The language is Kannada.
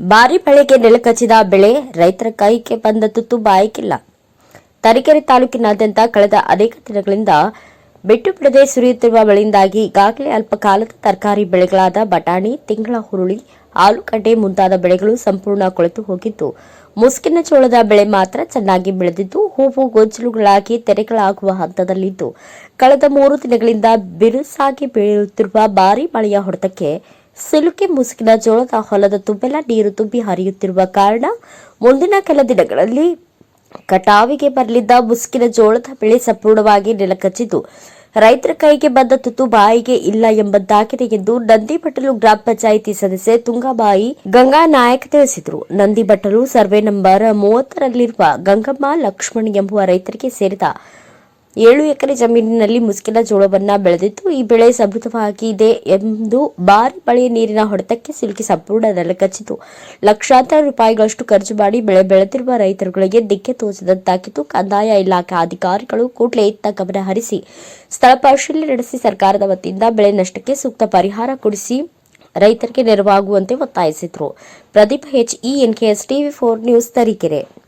ಭಾರಿ ಮಳೆಗೆ ನೆಲಕಚ್ಚಿದ ಬೆಳೆ ರೈತರ ಕೈಗೆ ಬಂದ ತುತ್ತು ಬಾಯಕ್ಕಿಲ್ಲ ತರೀಕೆರೆ ತಾಲೂಕಿನಾದ್ಯಂತ ಕಳೆದ ಅನೇಕ ದಿನಗಳಿಂದ ಬಿಟ್ಟು ಬಿಡದೆ ಸುರಿಯುತ್ತಿರುವ ಮಳೆಯಿಂದಾಗಿ ಈಗಾಗಲೇ ಅಲ್ಪ ಕಾಲದ ತರಕಾರಿ ಬೆಳೆಗಳಾದ ಬಟಾಣಿ, ತಿಂಗಳ ಹುರುಳಿ, ಆಲೂಗಡ್ಡೆ ಮುಂತಾದ ಬೆಳೆಗಳು ಸಂಪೂರ್ಣ ಕೊಳೆತು ಹೋಗಿದ್ದು, ಮುಸ್ಕಿನ ಚೋಳದ ಬೆಳೆ ಮಾತ್ರ ಚೆನ್ನಾಗಿ ಬೆಳೆದಿದ್ದು, ಹೂವು, ಗೊಂಚಲುಗಳಾಗಿ ತೆರೆಗಳಾಗುವ ಹಂತದಲ್ಲಿದ್ದು, ಕಳೆದ ಮೂರು ದಿನಗಳಿಂದ ಬಿರುಸಾಗಿ ಬೀಳುತ್ತಿರುವ ಭಾರೀ ಮಳೆಯ ಹೊಡೆತಕ್ಕೆ ಸಿಲುಕಿ ಮುಸುಕಿನ ಜೋಳದ ಹೊಲದ ತುಂಬೆಲ್ಲ ನೀರು ತುಂಬಿ ಹರಿಯುತ್ತಿರುವ ಕಾರಣ ಮುಂದಿನ ಕೆಲ ದಿನಗಳಲ್ಲಿ ಕಟಾವಿಗೆ ಬರಲಿದ್ದ ಮುಸುಕಿನ ಜೋಳದ ಬೆಳೆ ಸಂಪೂರ್ಣವಾಗಿ ನೆಲಕಚ್ಚಿದ್ದು. ರೈತರ ಕೈಗೆ ಬಂದ ತುತ್ತು ಬಾಯಿಗೆ ಇಲ್ಲ ಎಂಬಂತಾಗಿದೆ ಎಂದು ನಂದಿಬಟ್ಟಲು ಗ್ರಾಮ ಪಂಚಾಯಿತಿ ಸದಸ್ಯೆ ತುಂಗಾಬಾಯಿ ಗಂಗಾ ನಾಯಕ್ ತಿಳಿಸಿದರು. ನಂದಿಬಟ್ಟಲು ಸರ್ವೆ ನಂಬರ್ ಮೂವತ್ತರಲ್ಲಿರುವ ಗಂಗಮ್ಮ ಲಕ್ಷ್ಮಣ್ ಎಂಬುವ ರೈತರಿಗೆ ಸೇರಿದ ಏಳು ಎಕರೆ ಜಮೀನಿನಲ್ಲಿ ಮುಸ್ಕಿನ ಜೋಳವನ್ನ ಬೆಳೆದಿದ್ದು ಈ ಬೆಳೆ ಸಮೃದ್ಧವಾಗಿದೆ ಎಂದು ಭಾರಿ ಮಳೆಯ ನೀರಿನ ಹೊಡೆತಕ್ಕೆ ಸಿಲುಕಿ ಸಂಪೂರ್ಣ ನೆಲಕಚ್ಚಿತು. ಲಕ್ಷಾಂತರ ರೂಪಾಯಿಗಳಷ್ಟು ಖರ್ಚು ಮಾಡಿ ಬೆಳೆ ಬೆಳೆದಿರುವ ರೈತರುಗಳಿಗೆ ದಿಕ್ಕೆ ತೋಚದಂತಾಗಿದ್ದು ಕಂದಾಯ ಇಲಾಖೆ ಅಧಿಕಾರಿಗಳು ಕೂಡಲೇ ಇತ್ತ ಗಮನ ಹರಿಸಿ, ಸ್ಥಳ ಪರಿಶೀಲನೆ ನಡೆಸಿ ಸರ್ಕಾರದ ವತಿಯಿಂದ ಬೆಳೆ ನಷ್ಟಕ್ಕೆ ಸೂಕ್ತ ಪರಿಹಾರ ಕೊಡಿಸಿ ರೈತರಿಗೆ ನೆರವಾಗುವಂತೆ ಒತ್ತಾಯಿಸಿದರು. Pradeep H E N K S TV four news Tarikere